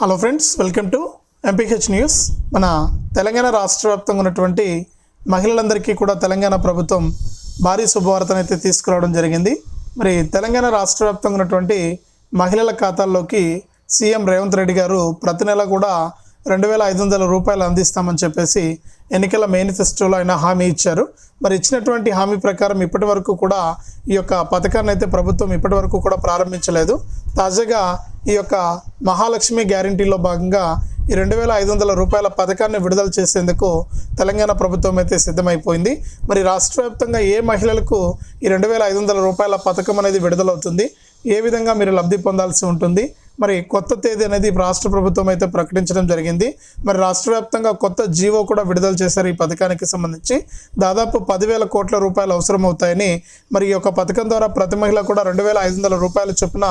Hello friends welcome to MPH news మన తెలంగాణ రాష్ట్ర వ్యాప్తంగా ఉన్నటువంటి మహిళలందరికీ కూడా తెలంగాణ ప్రభుత్వం భారీ శుభవార్తను అయితే తీసుకురావడం జరిగింది. మరి తెలంగాణ రాష్ట్ర వ్యాప్తంగా ఉన్నటువంటి మహిళల ఖాతాల్లోకి సీఎం రేవంత్ రెడ్డి గారు ప్రతి నెల కూడా రెండు వేల ఐదు వందల రూపాయలు అందిస్తామని చెప్పేసి ఎన్నికల మేనిఫెస్టోలో ఆయన హామీ ఇచ్చారు. మరి ఇచ్చినటువంటి హామీ ప్రకారం ఇప్పటి వరకు కూడా ఈ యొక్క పథకాన్ని అయితే ప్రభుత్వం ఇప్పటి వరకు కూడా ప్రారంభించలేదు. తాజాగా ఈ యొక్క మహాలక్ష్మి గ్యారంటీలో భాగంగా ఈ రెండు వేల ఐదు వందల రూపాయల పథకాన్ని విడుదల చేసేందుకు తెలంగాణ ప్రభుత్వం అయితే సిద్ధమైపోయింది. మరి రాష్ట్ర వ్యాప్తంగా ఏ మహిళలకు ఈ రెండు వేల ఐదు వందల రూపాయల పథకం అనేది విడుదలవుతుంది? ఏ విధంగా మీరు లబ్ధి పొందాల్సి ఉంటుంది? మరి కొత్త తేదీ అనేది రాష్ట్ర ప్రభుత్వం అయితే ప్రకటించడం జరిగింది. మరి రాష్ట్ర వ్యాప్తంగా కొత్త జీవో కూడా విడుదల చేశారు ఈ పథకానికి సంబంధించి. దాదాపు పదివేల కోట్ల రూపాయలు అవసరం అవుతాయని మరి ఈ యొక్క పథకం ద్వారా ప్రతి మహిళ కూడా రెండు వేల ఐదు వందల రూపాయల చొప్పున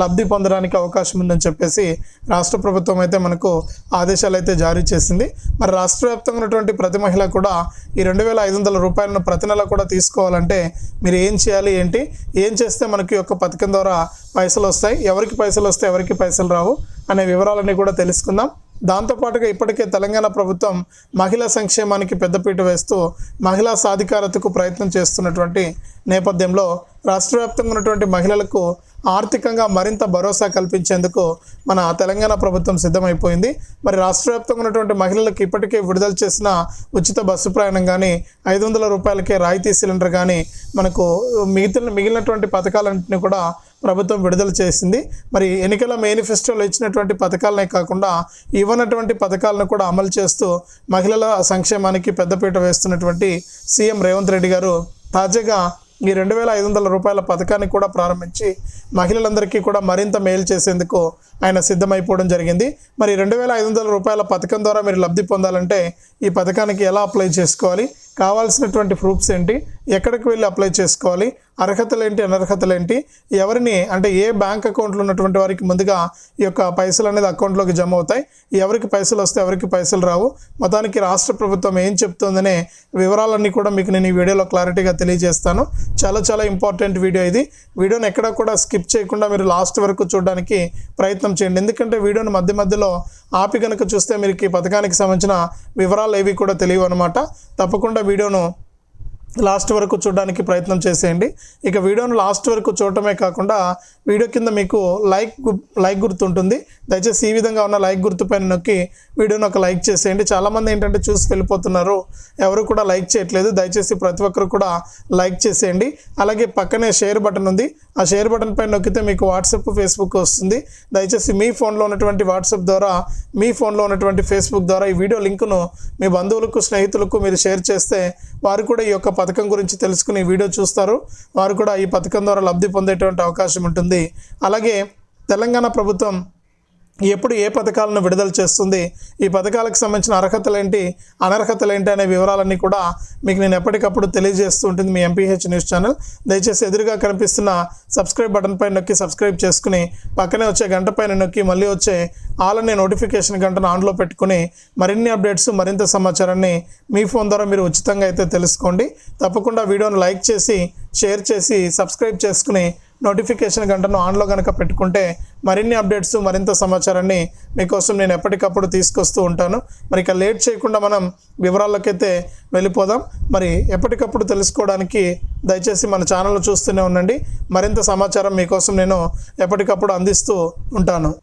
లబ్ధి పొందడానికి అవకాశం ఉందని చెప్పేసి రాష్ట్ర ప్రభుత్వం అయితే మనకు ఆదేశాలు అయితే జారీ చేసింది. మరి రాష్ట్ర వ్యాప్తంగా ఉన్నటువంటి ప్రతి మహిళ కూడా ఈ రెండు వేల ఐదు వందల రూపాయలను ప్రతి నెల కూడా తీసుకోవాలంటే మీరు ఏం చేయాలి ఏంటి? ఏం చేస్తే మనకి యొక్క పథకం ద్వారా పైసలు వస్తాయి? ఎవరికి పైసలు వస్తే ఎవరికి పైసలు రావు అనే వివరాలన్నీ కూడా తెలుసుకుందాం. దాంతోపాటుగా ఇప్పటికే తెలంగాణ ప్రభుత్వం మహిళా సంక్షేమానికి పెద్దపీట వేస్తూ మహిళా సాధికారతకు ప్రయత్నం చేస్తున్నటువంటి నేపథ్యంలో రాష్ట్ర వ్యాప్తంగా ఉన్నటువంటి మహిళలకు ఆర్థికంగా మరింత భరోసా కల్పించేందుకు మన తెలంగాణ ప్రభుత్వం సిద్ధమైపోయింది. మరి రాష్ట్ర వ్యాప్తంగా ఉన్నటువంటి మహిళలకు ఇప్పటికే విడుదల చేసిన ఉచిత బస్సు ప్రయాణం కానీ ఐదు వందల రూపాయలకే రాయితీ సిలిండర్ కానీ మనకు మిగిలిన మిగిలినటువంటి పథకాలన్నింటినీ కూడా ప్రభుత్వం విడుదల చేసింది. మరి ఎన్నికల మేనిఫెస్టోలో ఇచ్చినటువంటి పథకాలనే కాకుండా ఇవ్వనటువంటి పథకాలను కూడా అమలు చేస్తూ మహిళల సంక్షేమానికి పెద్దపీట వేస్తున్నటువంటి సీఎం రేవంత్ రెడ్డి గారు తాజాగా ఈ రెండు వేల ఐదు వందల రూపాయల పథకాన్ని కూడా ప్రారంభించి మహిళలందరికీ కూడా మరింత మేలు చేసేందుకు ఆయన సిద్ధమైపోవడం జరిగింది. మరి రెండు వేల ఐదు వందల రూపాయల పథకం ద్వారా మీరు లబ్ధి పొందాలంటే ఈ పథకానికి ఎలా అప్లై చేసుకోవాలి? కావాల్సినటువంటి ప్రూఫ్స్ ఏంటి? ఎక్కడికి వెళ్ళి అప్లై చేసుకోవాలి? అర్హతలు ఏంటి? అనర్హతలు ఏంటి? ఎవరిని అంటే ఏ బ్యాంక్ అకౌంట్లో ఉన్నటువంటి వారికి ముందుగా ఈ యొక్క పైసలు అనేది అకౌంట్లోకి జమ అవుతాయి? ఎవరికి పైసలు వస్తే ఎవరికి పైసలు రావు? మొత్తానికి రాష్ట్ర ప్రభుత్వం ఏం చెప్తుందనే వివరాలన్నీ కూడా మీకు నేను ఈ వీడియోలో క్లారిటీగా తెలియజేస్తాను. చాలా చాలా ఇంపార్టెంట్ వీడియో ఇది. వీడియోని ఎక్కడా కూడా స్కిప్ చేయకుండా మీరు లాస్ట్ వరకు చూడడానికి ప్రయత్నం చేయండి. ఎందుకంటే వీడియోని మధ్య మధ్యలో ఆపి కనుక చూస్తే మీరు ఈ పథకానికి సంబంధించిన వివరాలు ఏవి కూడా తెలియవు అనమాట తప్పకుండా వీడియోను లాస్ట్ వరకు చూడడానికి ప్రయత్నం చేసేయండి. ఇక వీడియోను లాస్ట్ వరకు చూడటమే కాకుండా వీడియో కింద మీకు లైక్ లైక్ గుర్తు ఉంటుంది దయచేసి ఈ విధంగా ఉన్న లైక్ గుర్తు పైన నొక్కి వీడియోను ఒక లైక్ చేసేయండి. చాలామంది ఏంటంటే చూసి వెళ్ళిపోతున్నారు. ఎవరు కూడా లైక్ చేయట్లేదు. దయచేసి ప్రతి ఒక్కరు కూడా లైక్ చేసేయండి. అలాగే పక్కనే షేర్ బటన్ ఉంది. ఆ షేర్ బటన్ పైన నొక్కితే మీకు వాట్సాప్ ఫేస్బుక్ వస్తుంది. దయచేసి మీ ఫోన్లో ఉన్నటువంటి వాట్సాప్ ద్వారా మీ ఫోన్లో ఉన్నటువంటి ఫేస్బుక్ ద్వారా ఈ వీడియో లింకును మీ బంధువులకు స్నేహితులకు మీరు షేర్ చేస్తే వారు కూడా ఈ యొక్క పథకం గురించి తెలుసుకుని వీడియో చూస్తారు. వారు కూడా ఈ పథకం ద్వారా లబ్ధి పొందేటువంటి అవకాశం ఉంటుంది. అలాగే తెలంగాణ ప్రభుత్వం ఎప్పుడు ఏ పథకాలను విడుదల చేస్తుంది? ఈ పథకాలకు సంబంధించిన అర్హతలు ఏంటి అనర్హతలు ఏంటి అనే వివరాలన్నీ కూడా మీకు నేను ఎప్పటికప్పుడు తెలియజేస్తూ ఉంటుంది మీ ఎంపీహెచ్ న్యూస్ ఛానల్. దయచేసి ఎదురుగా కనిపిస్తున్న సబ్స్క్రైబ్ బటన్ పైన నొక్కి సబ్స్క్రైబ్ చేసుకుని పక్కనే వచ్చే గంట పైన నొక్కి మళ్ళీ వచ్చే ఆల్ అనే నోటిఫికేషన్ గంటను ఆన్లో పెట్టుకుని మరిన్ని అప్డేట్స్ మరింత సమాచారాన్ని మీ ఫోన్ ద్వారా మీరు ఉచితంగా అయితే తెలుసుకోండి. తప్పకుండా వీడియోను లైక్ చేసి షేర్ చేసి సబ్స్క్రైబ్ చేసుకుని నోటిఫికేషన్ గంటను ఆన్లో కనుక పెట్టుకుంటే మరిన్ని అప్డేట్స్ మరింత సమాచారాన్ని మీకోసం నేను ఎప్పటికప్పుడు తీసుకొస్తూ ఉంటాను. మరి ఇక లేట్ చేయకుండా మనం వివరాల్లోకైతే వెళ్ళిపోదాం. మరి ఎప్పటికప్పుడు తెలుసుకోవడానికి దయచేసి మన ఛానల్ చూస్తూనే ఉండండి. మరింత సమాచారం మీకోసం నేను ఎప్పటికప్పుడు అందిస్తూ ఉంటాను.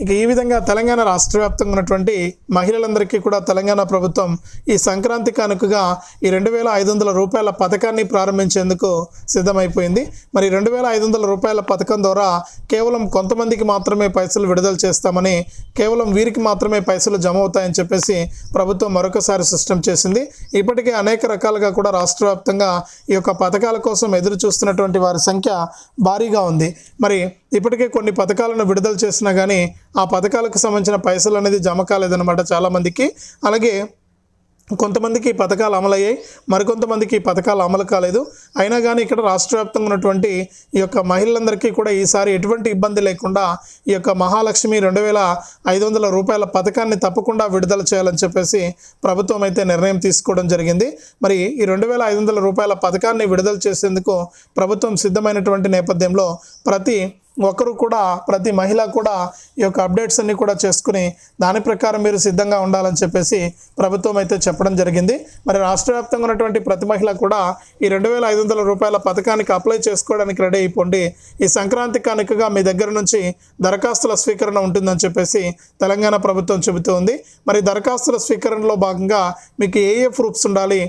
ఇక ఈ విధంగా తెలంగాణ రాష్ట్ర వ్యాప్తంగా ఉన్నటువంటి మహిళలందరికీ కూడా తెలంగాణ ప్రభుత్వం ఈ సంక్రాంతి కానుకగా ఈ రెండు వేల ఐదు వందల రూపాయల పథకాన్ని ప్రారంభించేందుకు సిద్ధమైపోయింది. మరి రెండు వేల ఐదు వందల రూపాయల పథకం ద్వారా కేవలం కొంతమందికి మాత్రమే పైసలు విడుదల చేస్తామని కేవలం వీరికి మాత్రమే పైసలు జమ అవుతాయని చెప్పేసి ప్రభుత్వం మరొకసారి సిస్టమ్ చేసింది. ఇప్పటికే అనేక రకాలుగా కూడా రాష్ట్ర వ్యాప్తంగా ఈ యొక్క పథకాల కోసం ఎదురు చూస్తున్నటువంటి వారి సంఖ్య భారీగా ఉంది. మరి ఇప్పటికే కొన్ని పథకాలను విడుదల చేసినా కానీ ఆ పథకాలకు సంబంధించిన పైసలు అనేది జమ కాలేదన్నమాట చాలామందికి. అలాగే కొంతమందికి పథకాలు అమలయ్యాయి మరికొంతమందికి పథకాలు అమలు కాలేదు. అయినా కానీ ఇక్కడ రాష్ట్ర వ్యాప్తంగా ఉన్నటువంటి ఈ యొక్క మహిళలందరికీ కూడా ఈసారి ఎటువంటి ఇబ్బంది లేకుండా ఈ యొక్క మహాలక్ష్మి రెండు వేల ఐదు వందల రూపాయల పథకాన్ని తప్పకుండా విడుదల చేయాలని చెప్పేసి ప్రభుత్వం అయితే నిర్ణయం తీసుకోవడం జరిగింది. మరి ఈ రెండు వేల ఐదు వందల రూపాయల పథకాన్ని విడుదల చేసేందుకు ప్రభుత్వం సిద్ధమైనటువంటి నేపథ్యంలో ప్రతి ఒకరు కూడా ప్రతి మహిళ కూడా ఈ యొక్క అప్డేట్స్ అన్ని కూడా చేసుకుని దాని ప్రకారం మీరు సిద్ధంగా ఉండాలని చెప్పేసి ప్రభుత్వం అయితే చెప్పడం జరిగింది. మరి రాష్ట్ర వ్యాప్తంగా ఉన్నటువంటి ప్రతి మహిళ కూడా ఈ రెండు వేల ఐదు వందల రూపాయల పథకానికి అప్లై చేసుకోవడానికి రెడీ అయిపోండి. ఈ సంక్రాంతి కానుకగా మీ దగ్గర నుంచి దరఖాస్తుల స్వీకరణ ఉంటుందని చెప్పేసి తెలంగాణ ప్రభుత్వం చెబుతోంది మరి దరఖాస్తుల స్వీకరణలో భాగంగా మీకు ఏ ఏ ప్రూఫ్స్ ఉండాలి?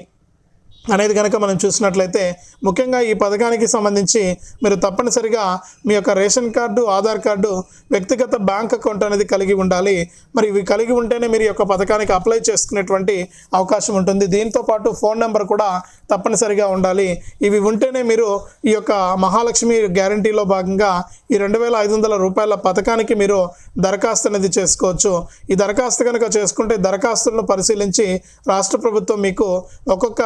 అనేది కనుక మనం చూసినట్లయితే ముఖ్యంగా ఈ పథకానికి సంబంధించి మీరు తప్పనిసరిగా మీ యొక్క రేషన్ కార్డు ఆధార్ కార్డు వ్యక్తిగత బ్యాంక్ అకౌంట్ అనేది కలిగి ఉండాలి. మరి ఇవి కలిగి ఉంటేనే మీరు ఈ యొక్క పథకానికి అప్లై చేసుకునేటువంటి అవకాశం ఉంటుంది. దీంతో పాటు ఫోన్ నెంబర్ కూడా తప్పనిసరిగా ఉండాలి. ఇవి ఉంటేనే మీరు ఈ యొక్క మహాలక్ష్మి గ్యారంటీలో భాగంగా ఈ రెండు వేల ఐదు వందల రూపాయల పథకానికి మీరు దరఖాస్తు అనేది చేసుకోవచ్చు. ఈ దరఖాస్తు కనుక చేసుకుంటే దరఖాస్తులను పరిశీలించి రాష్ట్ర ప్రభుత్వం మీకు ఒక్కొక్క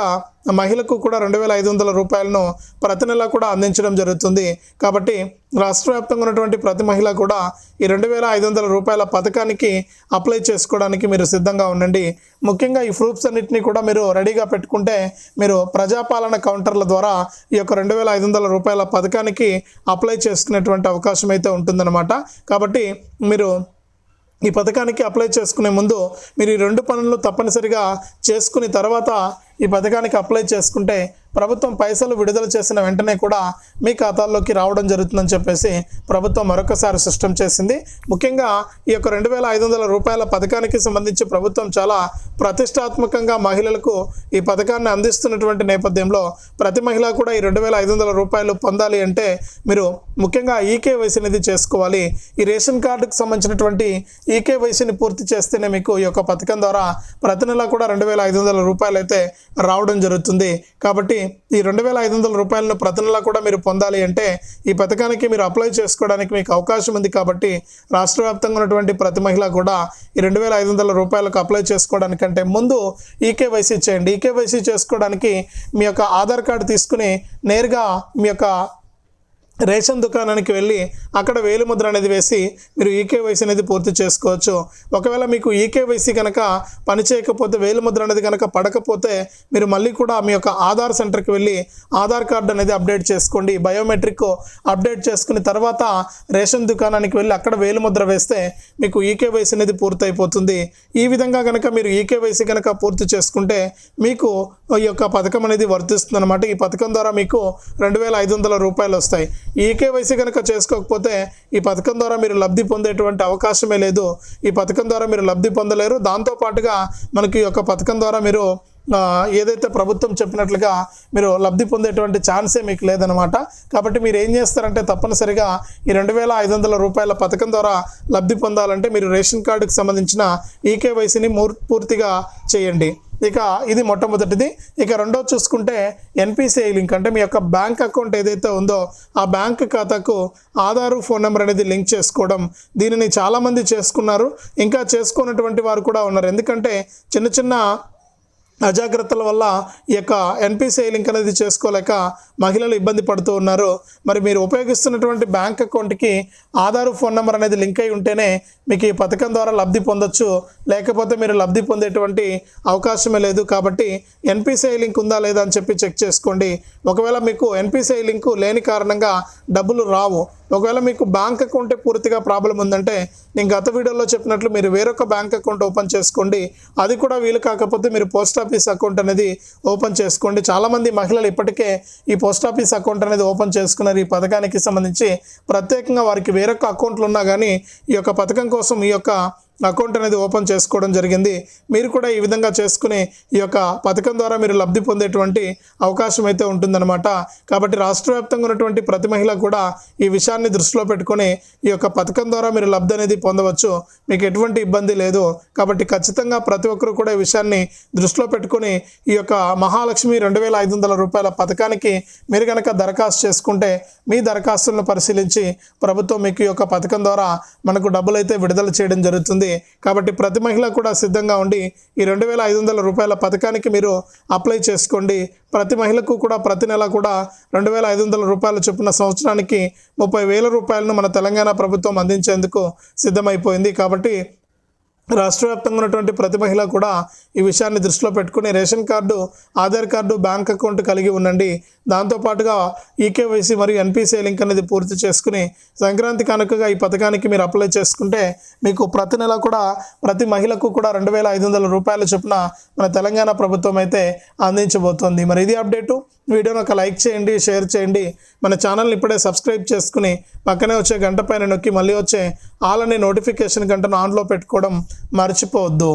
మహిళకు కూడా రెండు వేల ఐదు వందల రూపాయలను ప్రతి నెల కూడా అందించడం జరుగుతుంది. కాబట్టి రాష్ట్ర వ్యాప్తంగా ఉన్నటువంటి ప్రతి మహిళ కూడా ఈ రెండు వేల ఐదు వందల రూపాయల పథకానికి అప్లై చేసుకోవడానికి మీరు సిద్ధంగా ఉండండి. ముఖ్యంగా ఈ ప్రూఫ్స్ అన్నింటినీ కూడా మీరు రెడీగా పెట్టుకుంటే మీరు ప్రజాపాలన కౌంటర్ల ద్వారా ఈ యొక్క రెండు వేల ఐదు వందల రూపాయల పథకానికి అప్లై చేసుకునేటువంటి అవకాశం అయితే ఉంటుందన్నమాట. కాబట్టి మీరు ఈ పథకానికి అప్లై చేసుకునే ముందు మీరు ఈ రెండు పనులు తప్పనిసరిగా చేసుకుని తర్వాత ఈ పథకానికి అప్లై చేసుకుంటే ప్రభుత్వం పైసలు విడుదల చేసిన వెంటనే కూడా మీ ఖాతాల్లోకి రావడం జరుగుతుందని చెప్పేసి ప్రభుత్వం మరొకసారి స్పష్టం చేసింది. ముఖ్యంగా ఈ యొక్క రెండు వేల ఐదు వందల రూపాయల పథకానికి సంబంధించి ప్రభుత్వం చాలా ప్రతిష్టాత్మకంగా మహిళలకు ఈ పథకాన్ని అందిస్తున్నటువంటి నేపథ్యంలో ప్రతి మహిళ కూడా ఈ రెండు వేల ఐదు వందల రూపాయలు పొందాలి అంటే మీరు ముఖ్యంగా ఈకేవైసీ అనేది చేసుకోవాలి. ఈ రేషన్ కార్డుకు సంబంధించినటువంటి ఈకేవైసీని పూర్తి చేస్తేనే మీకు ఈ యొక్క పథకం ద్వారా ప్రతి నెల కూడా రెండు వేల ఐదు వందల రూపాయలు అయితే రావడం జరుగుతుంది. కాబట్టి ఈ రెండు వేల ఐదు వందల రూపాయలను ప్రతి నెలా కూడా మీరు పొందాలి అంటే ఈ పథకానికి మీరు అప్లై చేసుకోవడానికి మీకు అవకాశం ఉంది కాబట్టి రాష్ట్ర వ్యాప్తంగా ఉన్నటువంటి ప్రతి మహిళ కూడా ఈ రెండు వేల ఐదు వందల రూపాయలకు అప్లై చేసుకోవడానికంటే ముందు ఈకేవైసీ చేయండి. ఈకేవైసీ చేసుకోవడానికి మీ యొక్క ఆధార్ కార్డు తీసుకుని నేరుగా మీ యొక్క రేషన్ దుకాణానికి వెళ్ళి అక్కడ వేలిముద్ర అనేది వేసి మీరు ఈకేవైసీ అనేది పూర్తి చేసుకోవచ్చు. ఒకవేళ మీకు ఈకేవైసీ కనుక పని చేయకపోతే వేలిముద్ర అనేది కనుక పడకపోతే మీరు మళ్ళీ కూడా మీ యొక్క ఆధార్ సెంటర్కి వెళ్ళి ఆధార్ కార్డు అనేది అప్డేట్ చేసుకోండి. బయోమెట్రిక్ అప్డేట్ చేసుకుని తర్వాత రేషన్ దుకాణానికి వెళ్ళి అక్కడ వేలిముద్ర వేస్తే మీకు ఈకేవైసీ అనేది పూర్తయిపోతుంది. ఈ విధంగా కనుక మీరు ఈకేవైసీ కనుక పూర్తి చేసుకుంటే మీకు ఈ యొక్క పథకం అనేది వర్తిస్తుంది అనమాట ఈ పథకం ద్వారా మీకు రెండు వేల ఐదు వందల రూపాయలు వస్తాయి. ఈ కేవైసీ కనుక చేసుకోకపోతే ఈ పథకం ద్వారా మీరు లబ్ధి పొందేటువంటి అవకాశమే లేదు. ఈ పథకం ద్వారా మీరు లబ్ధి పొందలేరు. దాంతోపాటుగా మనకి ఈ యొక్క పథకం ద్వారా మీరు ఏదైతే ప్రభుత్వం చెప్పినట్లుగా మీరు లబ్ధి పొందేటువంటి ఛాన్సే మీకు లేదనమాట కాబట్టి మీరు ఏం చేస్తారంటే తప్పనిసరిగా ఈ రెండు వేల ఐదు వందల రూపాయల పథకం ద్వారా లబ్ధి పొందాలంటే మీరు రేషన్ కార్డుకు సంబంధించిన ఈకేవైసీని పూర్తిగా చేయండి. ఇక ఇది మొట్టమొదటిది. ఇక రెండో చూసుకుంటే ఎన్పిసిఐ లింక్ అంటే మీ యొక్క బ్యాంక్ అకౌంట్ ఏదైతే ఉందో ఆ బ్యాంక్ ఖాతాకు ఆధారు ఫోన్ నెంబర్ అనేది లింక్ చేసుకోవడం దీనిని చాలామంది చేసుకున్నారు. ఇంకా చేసుకున్నటువంటి వారు కూడా ఉన్నారు. ఎందుకంటే చిన్న చిన్న అజాగ్రత్తల వల్ల ఈ యొక్క ఎన్పిసిఐ లింక్ అనేది చేసుకోలేక మహిళలు ఇబ్బంది పడుతూ ఉన్నారు. మరి మీరు ఉపయోగిస్తున్నటువంటి బ్యాంక్ అకౌంట్కి ఆధార్ ఫోన్ నెంబర్ అనేది లింక్ అయి ఉంటేనే మీకు ఈ పథకం ద్వారా లబ్ధి పొందొచ్చు. లేకపోతే మీరు లబ్ధి పొందేటువంటి అవకాశమే లేదు. కాబట్టి ఎన్పిసిఐ లింక్ ఉందా లేదా అని చెప్పి చెక్ చేసుకోండి. ఒకవేళ మీకు ఎన్పిసిఐ లింకు లేని కారణంగా డబ్బులు రావు. ఒకవేళ మీకు బ్యాంక్ అకౌంటే పూర్తిగా ప్రాబ్లం ఉందంటే నేను గత వీడియోలో చెప్పినట్లు మీరు వేరొక బ్యాంక్ అకౌంట్ ఓపెన్ చేసుకోండి. అది కూడా వీలు కాకపోతే మీరు పోస్ట్ ఆఫీస్ అకౌంట్ అనేది ఓపెన్ చేసుకోండి. చాలామంది మహిళలు ఇప్పటికే ఈ పోస్ట్ ఆఫీస్ అకౌంట్ అనేది ఓపెన్ చేసుకున్నారు. ఈ పథకానికి సంబంధించి ప్రత్యేకంగా వారికి వేరొక అకౌంట్లు ఉన్నా కానీ ఈ యొక్క పథకం కోసం ఈ యొక్క అకౌంట్ అనేది ఓపెన్ చేసుకోవడం జరిగింది. మీరు కూడా ఈ విధంగా చేసుకుని ఈ యొక్క పథకం ద్వారా మీరు లబ్ధి పొందేటువంటి అవకాశం అయితే ఉంటుందన్నమాట. కాబట్టి రాష్ట్ర వ్యాప్తంగా ఉన్నటువంటి ప్రతి మహిళ కూడా ఈ విషయాన్ని దృష్టిలో పెట్టుకొని ఈ యొక్క పథకం ద్వారా మీరు లబ్ధి అనేది పొందవచ్చు. మీకు ఎటువంటి ఇబ్బంది లేదు. కాబట్టి ఖచ్చితంగా ప్రతి ఒక్కరు కూడా ఈ విషయాన్ని దృష్టిలో పెట్టుకొని ఈ యొక్క మహాలక్ష్మి రెండు వేల ఐదు వందల రూపాయల పథకానికి మీరు కనుక దరఖాస్తు చేసుకుంటే మీ దరఖాస్తులను పరిశీలించి ప్రభుత్వం మీకు ఈ యొక్క పథకం ద్వారా మనకు డబ్బులు అయితే విడుదల చేయడం జరుగుతుంది. కాబట్టి ప్రతి మహిళ కూడా సిద్ధంగా ఉండి ఈ రెండు వేల ఐదు వందల రూపాయల పథకానికి మీరు అప్లై చేసుకోండి. ప్రతి మహిళకు కూడా ప్రతి నెల కూడా రెండు వేల ఐదు వందల రూపాయల చొప్పున సంవత్సరానికి ముప్పై వేల రూపాయలను మన తెలంగాణ ప్రభుత్వం అందించేందుకు సిద్ధమైపోయింది. కాబట్టి రాష్ట్ర వ్యాప్తంగా ఉన్నటువంటి ప్రతి మహిళ కూడా ఈ విషయాన్ని దృష్టిలో పెట్టుకుని ration card Aadhaar card bank account కలిగి ఉండండి. దాంతోపాటుగా ఈకేవైసీ మరియు ఎన్పిసిఐ లింక్ అనేది పూర్తి చేసుకుని సంక్రాంతి కనుకగా ఈ పథకానికి మీరు అప్లై చేసుకుంటే మీకు ప్రతి నెల కూడా ప్రతి మహిళకు కూడా రెండు వేల ఐదు వందల రూపాయల చొప్పున మన తెలంగాణ ప్రభుత్వం అయితే అందించబోతోంది. మరి ఇది అప్డేటు. వీడియోని ఒక లైక్ చేయండి షేర్ చేయండి. మన ఛానల్ని ఇప్పుడే సబ్స్క్రైబ్ చేసుకుని పక్కనే వచ్చే గంట పైన నొక్కి మళ్ళీ వచ్చే ఆల్ అనే నోటిఫికేషన్ గంటను ఆన్లో పెట్టుకోవడం మర్చిపోవద్దు.